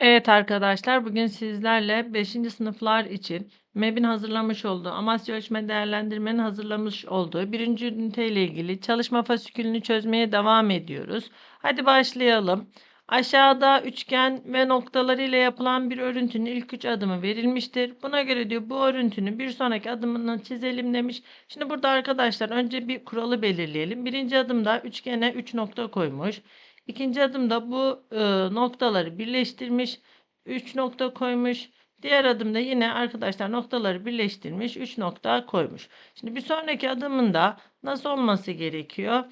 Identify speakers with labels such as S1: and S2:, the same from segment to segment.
S1: Evet arkadaşlar, bugün sizlerle 5. sınıflar için MEB'in hazırlamış olduğu, Amasya Ölçme Değerlendirmenin hazırlamış olduğu 1. ünite ile ilgili çalışma fasikülünü çözmeye devam ediyoruz. Hadi başlayalım. Aşağıda üçgen ve noktaları ile yapılan bir örüntünün ilk üç adımı verilmiştir. Buna göre diyor bu örüntünün bir sonraki adımını çizelim demiş. Şimdi burada arkadaşlar önce bir kuralı belirleyelim. Birinci adımda üçgene 3 nokta koymuş. İkinci adımda bu e, noktaları birleştirmiş. 3 nokta koymuş. Diğer adımda yine arkadaşlar noktaları birleştirmiş. 3 nokta koymuş. Şimdi bir sonraki adımında nasıl olması gerekiyor?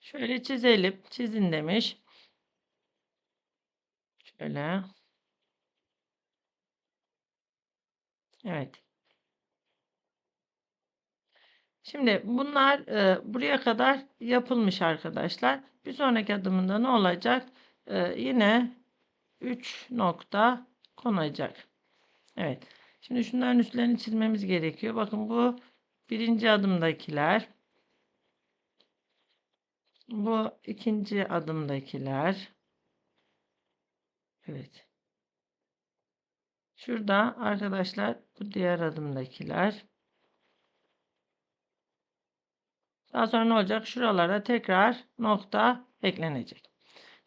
S1: Şöyle çizelim. Çizin demiş. Şöyle. Evet. Şimdi bunlar e, buraya kadar yapılmış arkadaşlar. Bir sonraki adımında ne olacak? E, yine 3 nokta konacak. Evet. Şimdi şunların üstlerini çizmemiz gerekiyor. Bakın bu birinci adımdakiler. Bu ikinci adımdakiler. Evet. Şurada arkadaşlar bu diğer adımdakiler. Daha sonra ne olacak? Şuralara tekrar nokta eklenecek.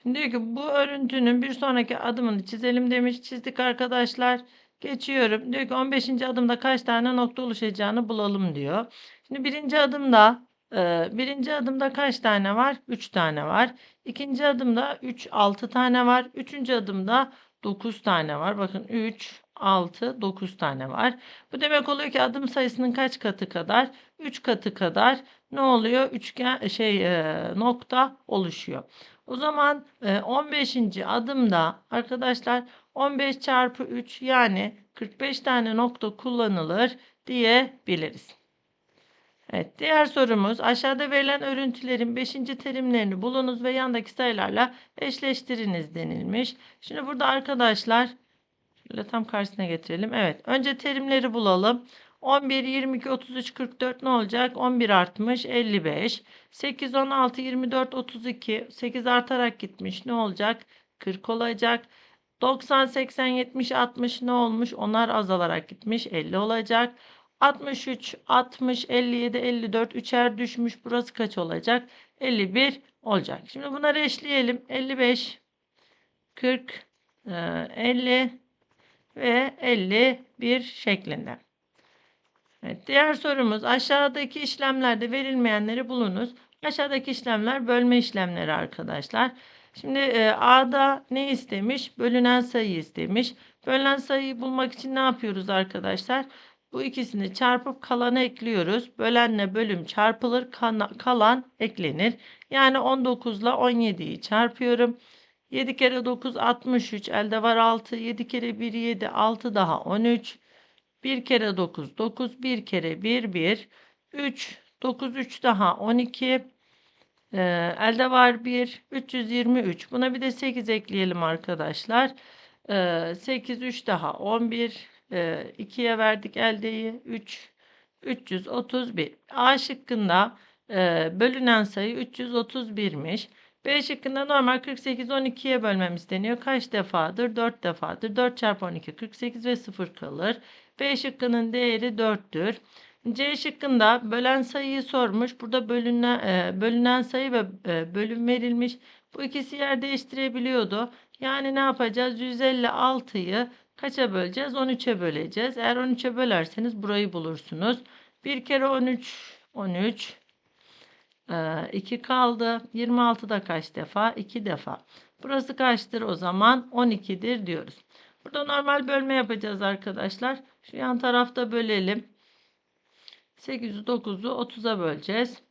S1: Şimdi diyor ki bu örüntünün bir sonraki adımını çizelim demiş. Çizdik arkadaşlar. Geçiyorum. Diyor ki 15. adımda kaç tane nokta oluşacağını bulalım diyor. Şimdi birinci adımda e, birinci adımda kaç tane var? 3 tane var. İkinci adımda 3 6 tane var. Üçüncü adımda 9 tane var. Bakın 3 6 9 tane var. Bu demek oluyor ki adım sayısının kaç katı kadar? 3 katı kadar ne oluyor? Üçgen şey e, nokta oluşuyor. O zaman e, 15. adımda arkadaşlar 15 çarpı 3 yani 45 tane nokta kullanılır diyebiliriz. Evet, diğer sorumuz aşağıda verilen örüntülerin 5. terimlerini bulunuz ve yandaki sayılarla eşleştiriniz denilmiş. Şimdi burada arkadaşlar şöyle tam karşısına getirelim. Evet, önce terimleri bulalım. 11, 22, 33, 44 ne olacak? 11 artmış 55. 8, 16, 24, 32. 8 artarak gitmiş. Ne olacak? 40 olacak. 90, 80, 70, 60 ne olmuş? Onlar azalarak gitmiş. 50 olacak. 63, 60, 57, 54. Üçer düşmüş. Burası kaç olacak? 51 olacak. Şimdi bunları eşleyelim. 55, 40, 50 ve 51 şeklinde. Evet, diğer sorumuz aşağıdaki işlemlerde verilmeyenleri bulunuz. Aşağıdaki işlemler bölme işlemleri arkadaşlar. Şimdi e, A'da ne istemiş? Bölünen sayı istemiş. Bölünen sayıyı bulmak için ne yapıyoruz arkadaşlar? Bu ikisini çarpıp kalanı ekliyoruz. Bölenle bölüm çarpılır, kalan eklenir. Yani 19 ile 17'yi çarpıyorum. 7 kere 9 63 elde var 6. 7 kere 1 7 6 daha 13. 1 kere 9 9 1 kere 1 1 3 9 3 daha 12 ee, elde var 1 323 buna bir de 8 ekleyelim arkadaşlar ee, 8 3 daha 11 ee, 2'ye verdik eldeyi 3 331 A şıkkında e, bölünen sayı 331'miş B şıkkında normal 48 12'ye bölmem isteniyor. Kaç defadır? 4 defadır. 4 çarpı 12 48 ve 0 kalır. B şıkkının değeri 4'tür. C şıkkında bölen sayıyı sormuş. Burada bölünen, e, bölünen sayı ve e, bölüm verilmiş. Bu ikisi yer değiştirebiliyordu. Yani ne yapacağız? 156'yı kaça böleceğiz? 13'e böleceğiz. Eğer 13'e bölerseniz burayı bulursunuz. 1 kere 13 13 2 kaldı. 26'da kaç defa? 2 defa. Burası kaçtır o zaman? 12'dir diyoruz. Burada normal bölme yapacağız arkadaşlar. Şu yan tarafta bölelim. 8'i 9'u 30'a böleceğiz.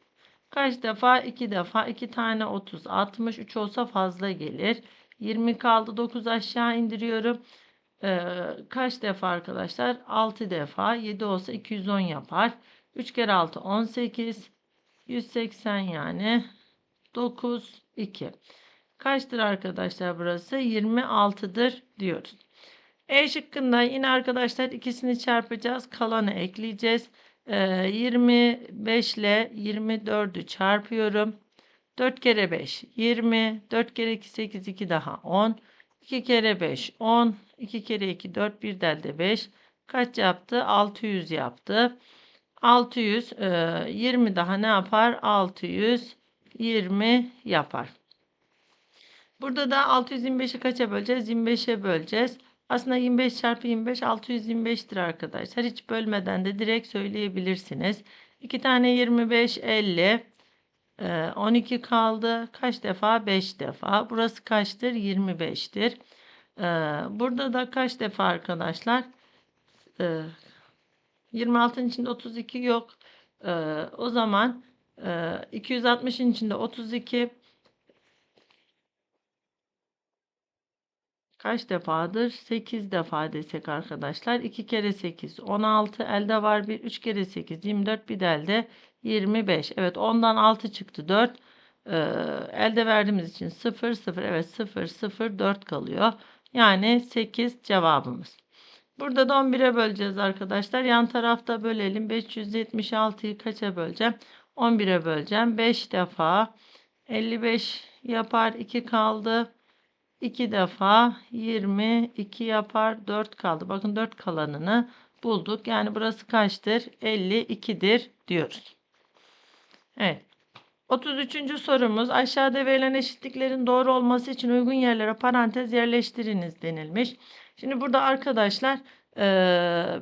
S1: Kaç defa? 2 defa. 2 tane 30. 60. 3 olsa fazla gelir. 20 kaldı. 9 aşağı indiriyorum. Ee, kaç defa arkadaşlar? 6 defa. 7 olsa 210 yapar. 3 kere 6 18. 180 yani 9 2. Kaçtır arkadaşlar burası? 26'dır diyoruz. E şıkkında yine arkadaşlar ikisini çarpacağız. Kalanı ekleyeceğiz. Ee, 25 ile 24'ü çarpıyorum. 4 kere 5 20. 4 kere 2 8 2 daha 10. 2 kere 5 10. 2 kere 2 4 bir delde 5. Kaç yaptı? 600 yaptı. 600 e, 20 daha ne yapar? 620 yapar. Burada da 625'i kaça böleceğiz? 25'e böleceğiz. Aslında 25 çarpı 25 625'tir arkadaşlar. Hiç bölmeden de direkt söyleyebilirsiniz. 2 tane 25 50. Ee, 12 kaldı. Kaç defa? 5 defa. Burası kaçtır? 25'tir. Ee, burada da kaç defa arkadaşlar? Ee, 26'ın içinde 32 yok. Ee, o zaman e, 260'ın içinde 32 kaç defadır? 8 defa desek arkadaşlar. 2 kere 8 16 elde var bir 3 kere 8 24 bir de elde 25. Evet 10'dan 6 çıktı 4. Ee, elde verdiğimiz için 0 0 evet 0 0 4 kalıyor. Yani 8 cevabımız. Burada da 11'e böleceğiz arkadaşlar. Yan tarafta bölelim. 576'yı kaça böleceğim? 11'e böleceğim. 5 defa 55 yapar. 2 kaldı. 2 defa 22 yapar. 4 kaldı. Bakın 4 kalanını bulduk. Yani burası kaçtır? 52'dir diyoruz. Evet. 33. sorumuz aşağıda verilen eşitliklerin doğru olması için uygun yerlere parantez yerleştiriniz denilmiş. Şimdi burada arkadaşlar eee,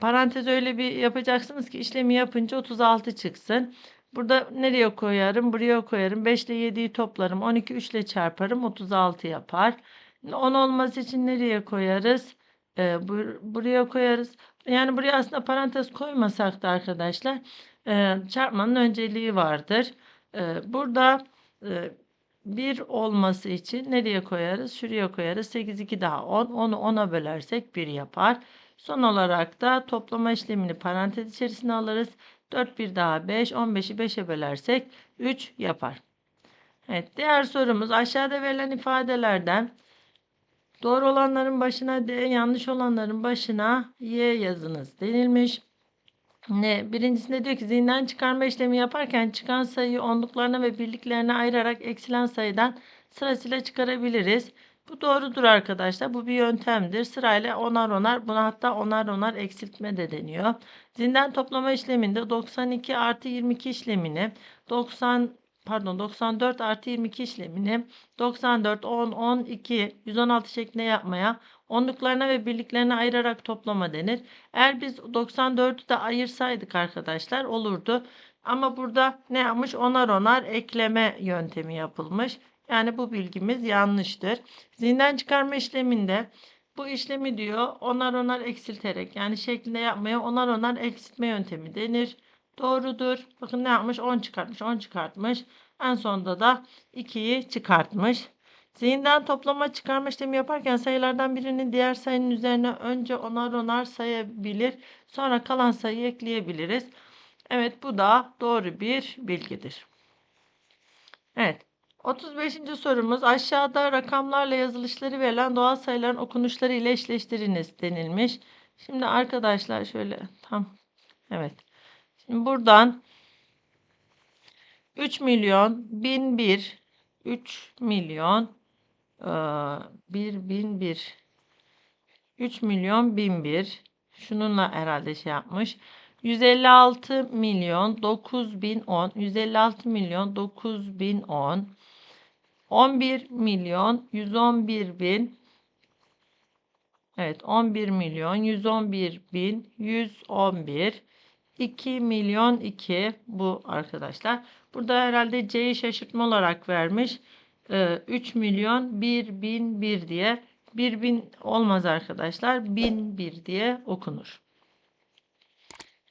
S1: parantez öyle bir yapacaksınız ki işlemi yapınca 36 çıksın. Burada nereye koyarım? Buraya koyarım. 5 ile 7'yi toplarım. 12 3 ile çarparım. 36 yapar. 10 olması için nereye koyarız? Ee, bur- buraya koyarız. Yani buraya aslında parantez koymasak da arkadaşlar e, çarpmanın önceliği vardır. E, burada e, 1 olması için nereye koyarız? Şuraya koyarız. 8 2 daha 10. 10'u 10'a bölersek 1 yapar. Son olarak da toplama işlemini parantez içerisine alırız. 4 bir daha 5. 15'i 5'e bölersek 3 yapar. Evet, diğer sorumuz aşağıda verilen ifadelerden doğru olanların başına D, yanlış olanların başına Y yazınız denilmiş. Ne? Birincisinde diyor ki zihinden çıkarma işlemi yaparken çıkan sayıyı onluklarına ve birliklerine ayırarak eksilen sayıdan sırasıyla çıkarabiliriz. Bu doğrudur arkadaşlar. Bu bir yöntemdir. Sırayla onar onar buna hatta onar onar eksiltme de deniyor. Zinden toplama işleminde 92 artı 22 işlemini 90 pardon 94 artı 22 işlemini 94 10 12 116 şeklinde yapmaya onluklarına ve birliklerine ayırarak toplama denir. Eğer biz 94'ü de ayırsaydık arkadaşlar olurdu. Ama burada ne yapmış? Onar onar ekleme yöntemi yapılmış. Yani bu bilgimiz yanlıştır. Zihinden çıkarma işleminde bu işlemi diyor onar onar eksilterek yani şeklinde yapmaya onar onar eksiltme yöntemi denir. Doğrudur. Bakın ne yapmış? 10 çıkartmış, 10 çıkartmış. En sonunda da 2'yi çıkartmış. Zihinden toplama çıkarma işlemi yaparken sayılardan birini diğer sayının üzerine önce onar onar sayabilir. Sonra kalan sayıyı ekleyebiliriz. Evet bu da doğru bir bilgidir. Evet. 35. sorumuz aşağıda rakamlarla yazılışları verilen doğal sayıların okunuşları ile eşleştiriniz denilmiş. Şimdi arkadaşlar şöyle tam evet. Şimdi buradan 3 milyon 1001 3 milyon eee, 1001 3 milyon 1001 şununla herhalde şey yapmış. 156 milyon 9010 156 milyon 9010 11 milyon 111 bin Evet 11 milyon 111 bin 111 2 milyon 2 bu arkadaşlar. Burada herhalde C'yi şaşırtma olarak vermiş. Ee, 3 milyon 1 bin 1 diye 1 bin olmaz arkadaşlar. 1001 diye okunur.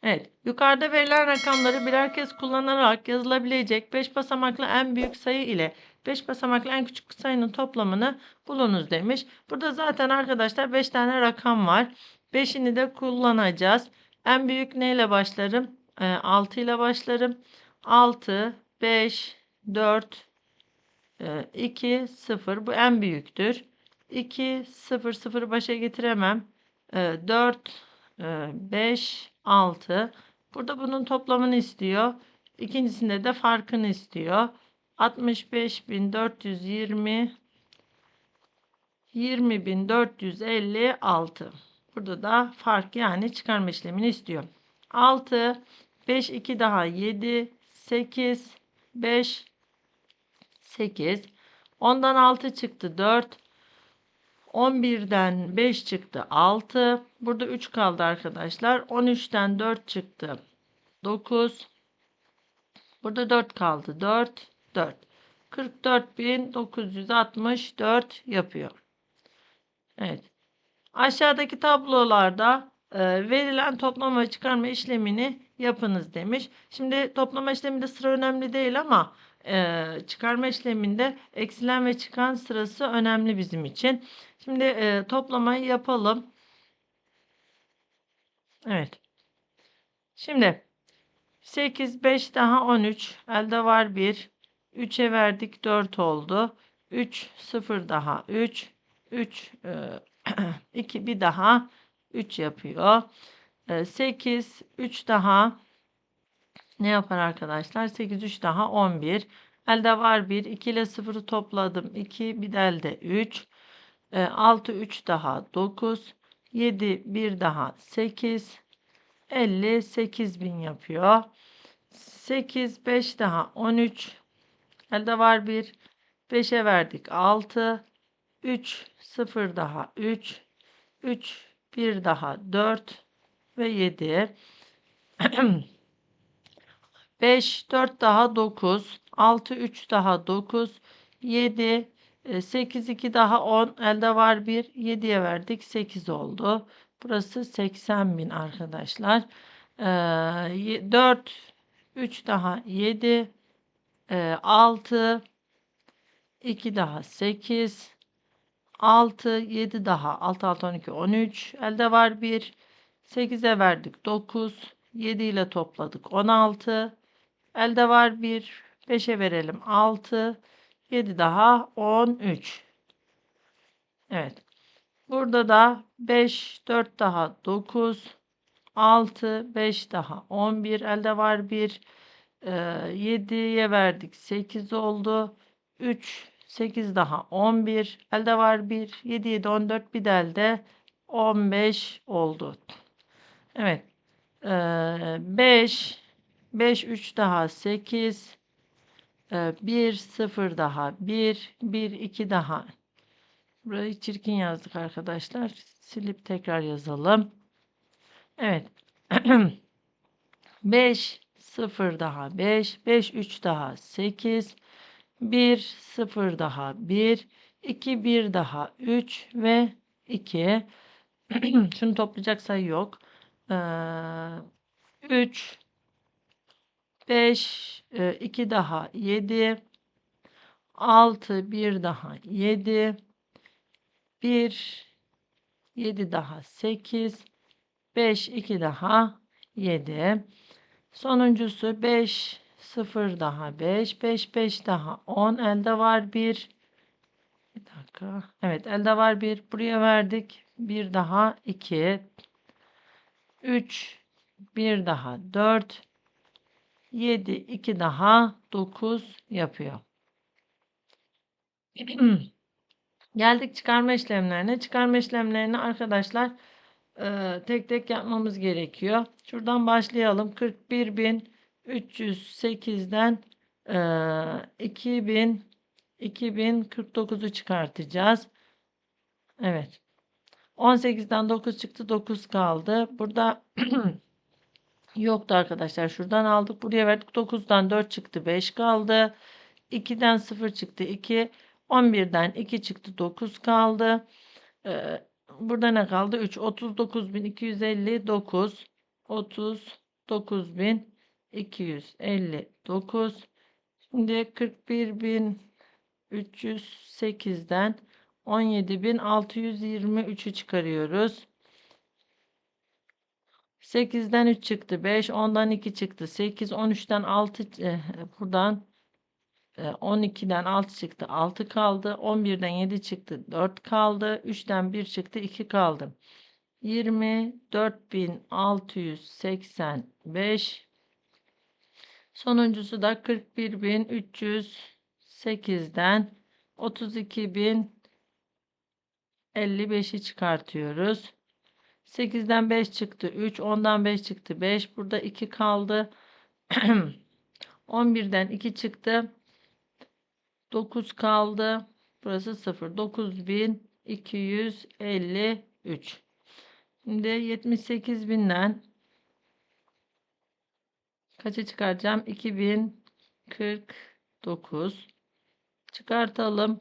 S1: Evet, yukarıda verilen rakamları birer kez kullanarak yazılabilecek 5 basamaklı en büyük sayı ile 5 basamaklı en küçük sayının toplamını bulunuz demiş. Burada zaten arkadaşlar 5 tane rakam var. 5'ini de kullanacağız. En büyük neyle başlarım? Ee, 6 ile başlarım. 6, 5, 4, 2, 0. Bu en büyüktür. 2, 0, 0 başa getiremem. 4, 5, 6. Burada bunun toplamını istiyor. İkincisinde de farkını istiyor. 65.420 20.456. Burada da fark yani çıkarma işlemini istiyor. 6, 5, 2 daha 7, 8, 5, 8. 10'dan 6 çıktı 4. 11'den 5 çıktı 6. Burada 3 kaldı arkadaşlar. 13'ten 4 çıktı 9. Burada 4 kaldı 4. 4. 44.964 yapıyor. Evet. Aşağıdaki tablolarda e, verilen toplama ve çıkarma işlemini yapınız demiş. Şimdi toplama işleminde sıra önemli değil ama e, çıkarma işleminde eksilen ve çıkan sırası önemli bizim için. Şimdi e, toplamayı yapalım. Evet. Şimdi 8, 5 daha 13. Elde var 1. 3'e verdik 4 oldu. 3, 0 daha 3. 3, 2 bir daha 3 yapıyor. 8, 3 daha ne yapar arkadaşlar? 8, 3 daha 11. Elde var 1. 2 ile 0'ı topladım. 2 bir de elde 3. 6, 3 daha 9. 7, 1 daha 8. 58 bin yapıyor. 8, 5 daha 13. Elde var 1. 5'e verdik 6. 3, 0 daha 3. 3, 1 daha 4 ve 7. 5, 4 daha 9. 6, 3 daha 9. 7, 8, 2 daha 10. Elde var 1. 7'ye verdik. 8 oldu. Burası 80 bin arkadaşlar. 4, 3 daha 7. 6, 2 daha 8. 6, 7 daha 6, 6, 12, 13. Elde var 1. 8'e verdik 9. 7 ile topladık 16. Elde var 1. 5'e verelim 6. 7 daha 13. Evet. Burada da 5, 4 daha 9. 6, 5 daha 11. Elde var 1. 7'ye verdik 8 oldu. 3, 8 daha 11. Elde var 1. 7, 7, 14. Bir de elde 15 oldu. Evet. 5, 5, 3 daha 8. 1, 0 daha 1. 1, 2 daha. Burayı çirkin yazdık arkadaşlar. Silip tekrar yazalım. Evet. 5, 0 daha 5. 5, 3 daha 8. 1, 0 daha 1, 2, 1 daha 3 ve 2. Şunu toplayacak sayı yok. Ee, 3, 5, 2 daha 7, 6, 1 daha 7, 1, 7 daha 8, 5, 2 daha 7. Sonuncusu 5, 0 daha 5. 5 5 daha 10. Elde var 1. Bir dakika. Evet elde var 1. Buraya verdik. 1 daha 2. 3 1 daha 4. 7 2 daha 9 yapıyor. Geldik çıkarma işlemlerine. Çıkarma işlemlerini arkadaşlar tek tek yapmamız gerekiyor. Şuradan başlayalım. 41 bin 308'den e, 2000 2049'u çıkartacağız. Evet. 18'den 9 çıktı. 9 kaldı. Burada yoktu arkadaşlar. Şuradan aldık. Buraya verdik. 9'dan 4 çıktı. 5 kaldı. 2'den 0 çıktı. 2. 11'den 2 çıktı. 9 kaldı. Ee, burada ne kaldı? 3. 39.259. 39.000 259. Şimdi 41.308'den 17.623'ü çıkarıyoruz. 8'den 3 çıktı 5, 10'dan 2 çıktı 8, 13'ten 6 e, buradan e, 12'den 6 çıktı 6 kaldı. 11'den 7 çıktı 4 kaldı. 3'ten 1 çıktı 2 kaldı. 24.685 Sonuncusu da 41.308'den 32.000 55'i çıkartıyoruz. 8'den 5 çıktı 3. 10'dan 5 çıktı 5. Burada 2 kaldı. 11'den 2 çıktı. 9 kaldı. Burası 0. 9253. Şimdi 78.000'den kaça çıkaracağım? 2049. Çıkartalım.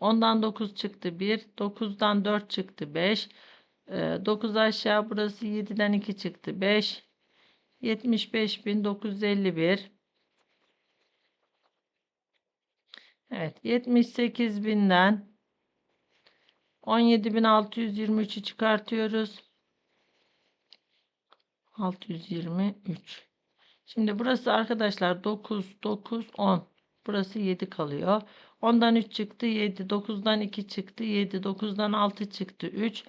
S1: 10'dan 9 çıktı 1. 9'dan 4 çıktı 5. 9 aşağı burası 7'den 2 çıktı 5. 75.951. Evet 78.000'den 17.623'ü çıkartıyoruz. 623. Şimdi burası arkadaşlar 9, 9, 10. Burası 7 kalıyor. 10'dan 3 çıktı 7. 9'dan 2 çıktı 7. 9'dan 6 çıktı 3.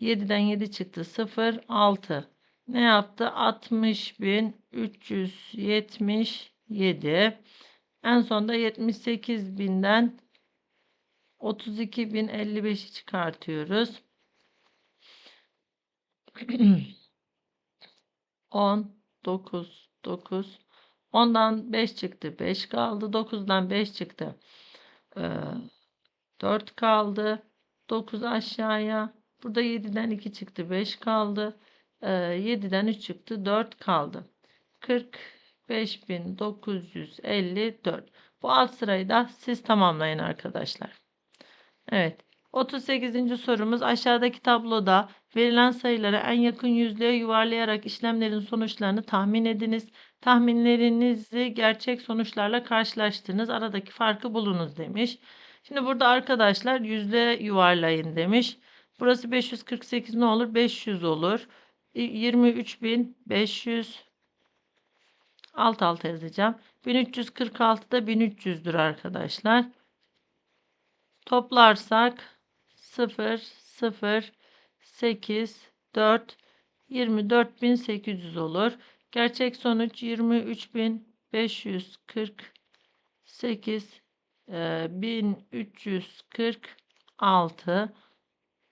S1: 7'den 7 çıktı 0, 6. Ne yaptı? 60.377. En sonda 78.000'den 32.055'i çıkartıyoruz. 10, 9, 9. 10'dan 5 çıktı. 5 kaldı. 9'dan 5 çıktı. Ee, 4 kaldı. 9 aşağıya. Burada 7'den 2 çıktı. 5 kaldı. Ee, 7'den 3 çıktı. 4 kaldı. 45.954. Bu alt sırayı da siz tamamlayın arkadaşlar. Evet. 38. sorumuz aşağıdaki tabloda verilen sayıları en yakın yüzlüğe yuvarlayarak işlemlerin sonuçlarını tahmin ediniz. Tahminlerinizi gerçek sonuçlarla karşılaştırınız. Aradaki farkı bulunuz demiş. Şimdi burada arkadaşlar yüzlüğe yuvarlayın demiş. Burası 548 ne olur? 500 olur. 23.500 alt alta yazacağım. 1346 da 1300'dür arkadaşlar. Toplarsak 0 0 8 4 24800 olur. Gerçek sonuç 23548 1346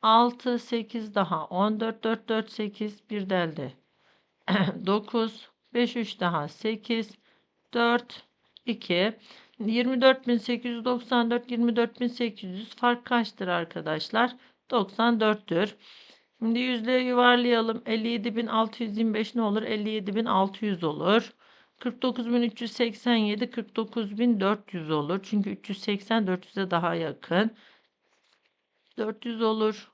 S1: 6 8 daha 14 4 4 8 bir delde 9 5 3 daha 8 4 2 24894 24800 fark kaçtır arkadaşlar? 94'tür şimdi yüzlüğe yuvarlayalım. 57625 ne olur? 57600 olur. 49387 49400 olur. Çünkü 380 400'e daha yakın 400 olur.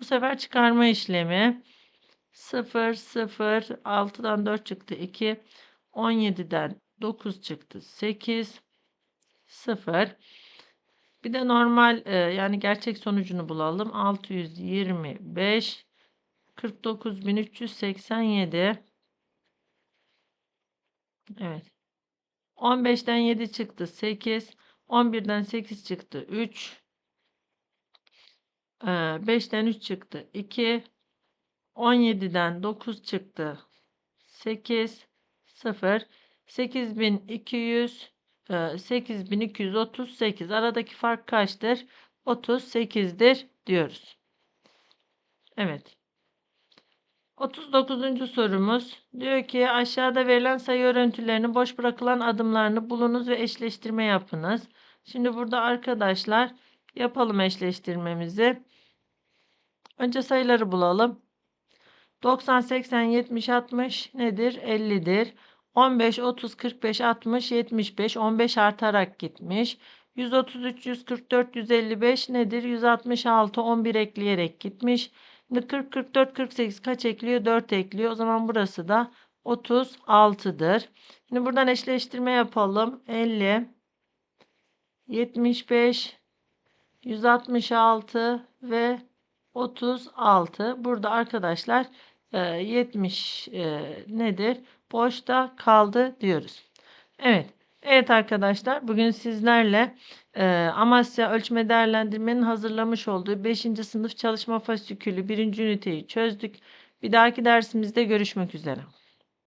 S1: Bu sefer çıkarma işlemi 0 0 6'dan 4 çıktı 2 17'den 9 çıktı 8 0 bir de normal e, yani gerçek sonucunu bulalım. 625 49387 Evet. 15'ten 7 çıktı 8 11'den 8 çıktı 3 5'ten 3 çıktı 2 17'den 9 çıktı 8 0 8200 8238 aradaki fark kaçtır 38'dir diyoruz Evet 39. sorumuz diyor ki aşağıda verilen sayı örüntülerinin boş bırakılan adımlarını bulunuz ve eşleştirme yapınız. Şimdi burada arkadaşlar yapalım eşleştirmemizi. Önce sayıları bulalım. 90, 80, 70, 60 nedir? 50'dir. 15, 30, 45, 60, 75. 15 artarak gitmiş. 133, 144, 155 nedir? 166, 11 ekleyerek gitmiş. Şimdi 40, 44, 48 kaç ekliyor? 4 ekliyor. O zaman burası da 36'dır. Şimdi buradan eşleştirme yapalım. 50, 75, 166 ve 36. Burada arkadaşlar 70 e, e, nedir? Boşta kaldı diyoruz. Evet. Evet arkadaşlar bugün sizlerle e, Amasya Ölçme Değerlendirmenin hazırlamış olduğu 5. sınıf çalışma fasikülü 1. üniteyi çözdük. Bir dahaki dersimizde görüşmek üzere.